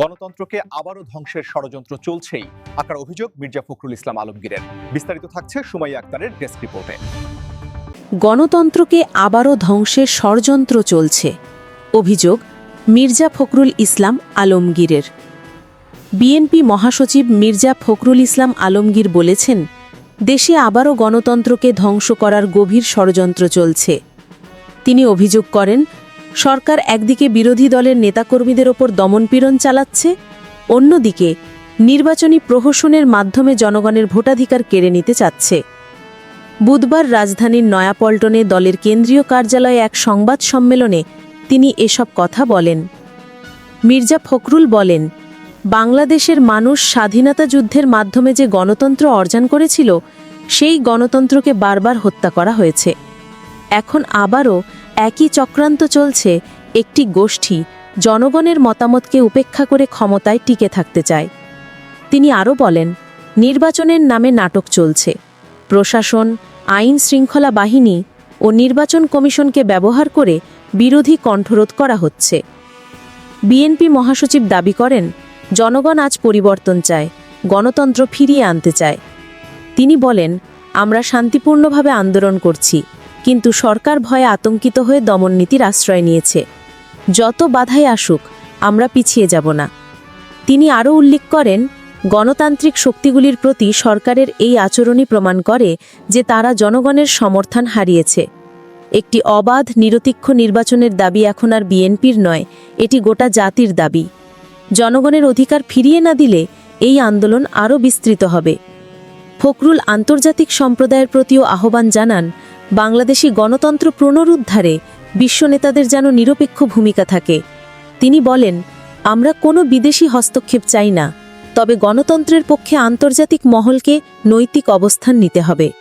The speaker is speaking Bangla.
গণতন্ত্রকে আবারও ধ্বংসের ষড়যন্ত্র চলছেই। আকার অভিযোগ মির্জা ফখরুল ইসলাম আলমগীরের। বিস্তারিত থাকছে সুমাইয়া আক্তারের ডেস্ক রিপোর্টে। গণতন্ত্রকে আবারও ধ্বংসের ষড়যন্ত্র চলছে, অভিযোগ মির্জা ফখরুল ইসলাম আলমগীরের। বিএনপি মহাসচিব মির্জা ফখরুল ইসলাম আলমগীর বলেছেন, দেশে আবারও গণতন্ত্রকে ধ্বংস করার গভীর ষড়যন্ত্র চলছে। তিনি অভিযোগ করেন সরকার একদিকে বিরোধী দলের নেতাকর্মীদের ওপর দমনপীড়ন চালাচ্ছে, অন্যদিকে নির্বাচনী প্রহসনের মাধ্যমে জনগণের ভোটাধিকার কেড়ে নিতে চাচ্ছে। বুধবার রাজধানীর নয়াপল্টনে দলের কেন্দ্রীয় কার্যালয়ে এক সংবাদ সম্মেলনে তিনি এসব কথা বলেন। মির্জা ফখরুল বলেন, বাংলাদেশের মানুষ স্বাধীনতা যুদ্ধের মাধ্যমে যে গণতন্ত্র অর্জন করেছিল, সেই গণতন্ত্রকে বারবার হত্যা করা হয়েছে। এখন আবারও একই চক্রান্ত চলছে, একটি গোষ্ঠী জনগণের মতামতকে উপেক্ষা করে ক্ষমতায় টিকে থাকতে চায়। তিনি আরও বলেন, নির্বাচনের নামে নাটক চলছে। প্রশাসন, আইন শৃঙ্খলা বাহিনী ও নির্বাচন কমিশনকে ব্যবহার করে বিরোধী কণ্ঠরোধ করা হচ্ছে। বিএনপি মহাসচিব দাবি করেন, জনগণ আজ পরিবর্তন চায়, গণতন্ত্র ফিরিয়ে আনতে চায়। তিনি বলেন, আমরা শান্তিপূর্ণভাবে আন্দোলন করছি। কিন্তু সরকার ভয়ে আতঙ্কিত হয়ে দমননীতির আশ্রয় নিয়েছে। যত বাধাই আসুক, আমরা পিছিয়ে যাব না। তিনি আরও উল্লেখ করেন, গণতান্ত্রিক শক্তিগুলির প্রতি সরকারের এই আচরণই প্রমাণ করে যে তারা জনগণের সমর্থন হারিয়েছে। একটি অবাধ, নিরতিক্ষ নির্বাচনের দাবি এখন আর বিএনপির নয়, এটি গোটা জাতির দাবি। জনগণের অধিকার ফিরিয়ে না দিলে এই আন্দোলন আরও বিস্তৃত হবে। ফখরুল আন্তর্জাতিক সম্প্রদায়ের প্রতিও আহ্বান জানান বাংলাদেশি গণতন্ত্র পুনরুদ্ধারে বিশ্ব নেতাদের যেন নিরপেক্ষ ভূমিকা থাকে। তিনি বলেন, আমরা কোনো বিদেশি হস্তক্ষেপ চাই না, তবে গণতন্ত্রের পক্ষে আন্তর্জাতিক মহলকে নৈতিক অবস্থান নিতে হবে।